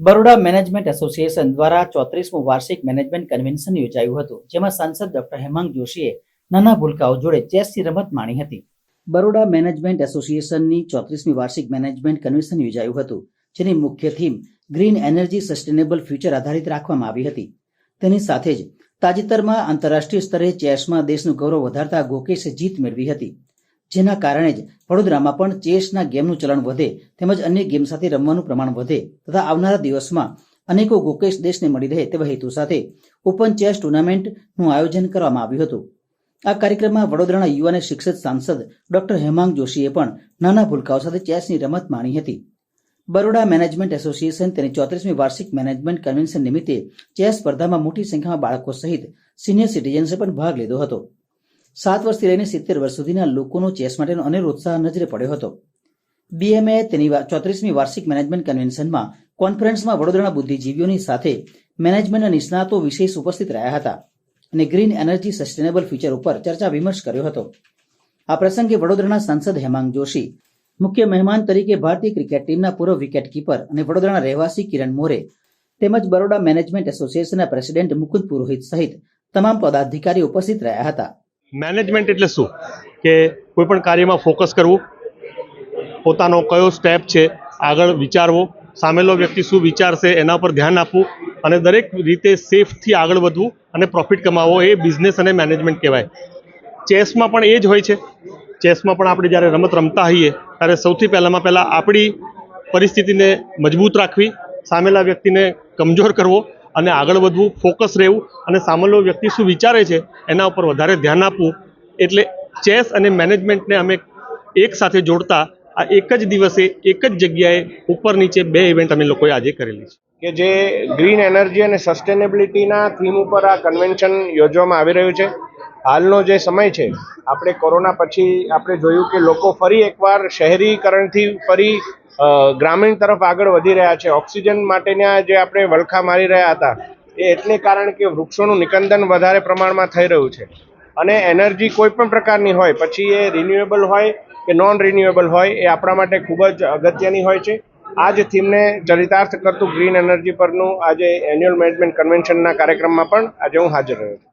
Baroda management association દ્વારા ચોત્રીસમું વાર્ષિક management convention યોજાયું હતું, જેમાં સાંસદ ડોક્ટર હેમાંગ જોશીએ નાના ભૂલકાઓ જોડે ચેસની રમત માણી હતી. બરોડા મેનેજમેન્ટ એસોસિએશનની ચોત્રીસમી વાર્ષિક મેનેજમેન્ટ કન્વેન્શન યોજાયું હતું, જેની મુખ્ય theme green energy sustainable future આધારિત રાખવામાં આવી હતી. તેની સાથે જ તાજેતરમાં આંતરરાષ્ટ્રીય સ્તરે ચેસમાં દેશનું ગૌરવ વધારતા ગોકેશે જીત મેળવી હતી. જેના કારણે જ વડોદરામાં પણ ચેસના ગેમનું ચલણ વધે તેમજ અન્ય ગેમ સાથે રમવાનું પ્રમાણ વધે તથા આવનારા દિવસમાં અનેકો ગોકેશ દેશને મળી રહે તેવા હેતુ સાથે ઓપન ચેસ ટુર્નામેન્ટનું આયોજન કરવામાં આવ્યું હતું. આ કાર્યક્રમમાં વડોદરાના યુવાને શિક્ષિત સાંસદ ડોક્ટર હેમાંગ જોશીએ પણ નાના ભૂલકાઓ સાથે ચેસની રમત માણી હતી. બરોડા મેનેજમેન્ટ એસોસિએશન તેની ચોત્રીસમી વાર્ષિક મેનેજમેન્ટ કન્વેન્શન નિમિત્તે ચેસ સ્પર્ધામાં મોટી સંખ્યામાં બાળકો સહિત સિનિયર સિટીઝન્સે પણ ભાગ લીધો હતો. સાત વર્ષથી લઈને સિત્તેર વર્ષ સુધીના લોકોનો ચેસ માટેનો અનેરો ઉત્સાહ નજરે પડ્યો હતો. બીએમએ તેની ચોત્રીસમી વાર્ષિક મેનેજમેન્ટ કન્વેન્શનમાં કોન્ફરન્સમાં વડોદરાના બુદ્ધિજીવીઓની સાથે મેનેજમેન્ટના નિષ્ણાતો વિશેષ ઉપસ્થિત રહ્યા હતા અને ગ્રીન એનર્જી સસ્ટેનેબલ ફ્યુચર ઉપર ચર્ચા વિમર્શ કર્યો હતો. આ પ્રસંગે વડોદરાના સાંસદ હેમાંગ જોશી, મુખ્ય મહેમાન તરીકે ભારતીય ક્રિકેટ ટીમના પૂર્વ વિકેટ કીપર અને વડોદરાના રહેવાસી કિરણ મોરે તેમજ બરોડા મેનેજમેન્ટ એસોસિએશનના પ્રેસિડેન્ટ મુકુદ પુરોહિત સહિત તમામ પદાધિકારી ઉપસ્થિત રહ્યા હતા. મેનેજમેન્ટ એટલે શું? કે કોઈ પણ કાર્યમાં ફોકસ કરવું, પોતાનો કયો સ્ટેપ છે, આગળ વિચારવો, સામેલો વ્યક્તિ શું વિચારશે એના પર ધ્યાન આપવું અને દરેક રીતે સેફથી આગળ વધવું અને પ્રોફિટ કમાવવો એ બિઝનેસ અને મેનેજમેન્ટ કહેવાય. ચેસમાં પણ એ જ હોય છે. ચેસમાં પણ આપણે જ્યારે રમત રમતા હોઈએ, ત્યારે સૌથી પહેલાંમાં પહેલાં આપણી પરિસ્થિતિને મજબૂત રાખવી, સામેલા વ્યક્તિને કમજોર કરવો અને આગળ વધવું ફોકસ રહેવું અને સામાન્ય વ્યક્તિ શું વિચારે છે, એના ઉપર વધારે ધ્યાન આપવું. એટલે ચેસ અને મેનેજમેન્ટને અમે એક સાથે જોડતા આ એક જ દિવસે એક જ જગ્યાએ ઉપર નીચે બે ઇવેન્ટ અમે લોકોએ આજે કરેલી છે. કે જે ગ્રીન એનર્જી અને સસ્ટેનેબિલિટીના થીમ ઉપર આ કન્વેન્શન યોજવામાં આવી રહ્યું છે. હાલનો જે સમય છે, આપણે કોરોના પછી આપણે જોયું કે લોકો ફરી એકવાર શહેરીકરણથી ફરી ગ્રામીણ તરફ આગળ વધી રહ્યા છે. ઓક્સિજન માટેના જે આપણે વલખા મારી રહ્યા હતા, એ એટલે કારણ કે વૃક્ષોનું નિકંદન વધારે પ્રમાણમાં થઈ રહ્યું છે. અને એનર્જી કોઈ પણ પ્રકારની હોય, પછી એ રિન્યુએબલ હોય કે નોન રિન્યુએબલ હોય, એ આપણા માટે ખૂબ જ અગત્યની હોય છે. આ જ થીમને ચરિતાર્થ કરતું ગ્રીન એનર્જી પરનું આજે એન્યુઅલ મેનેજમેન્ટ કન્વેન્શનના કાર્યક્રમમાં પણ આજે હું હાજર રહ્યો છું.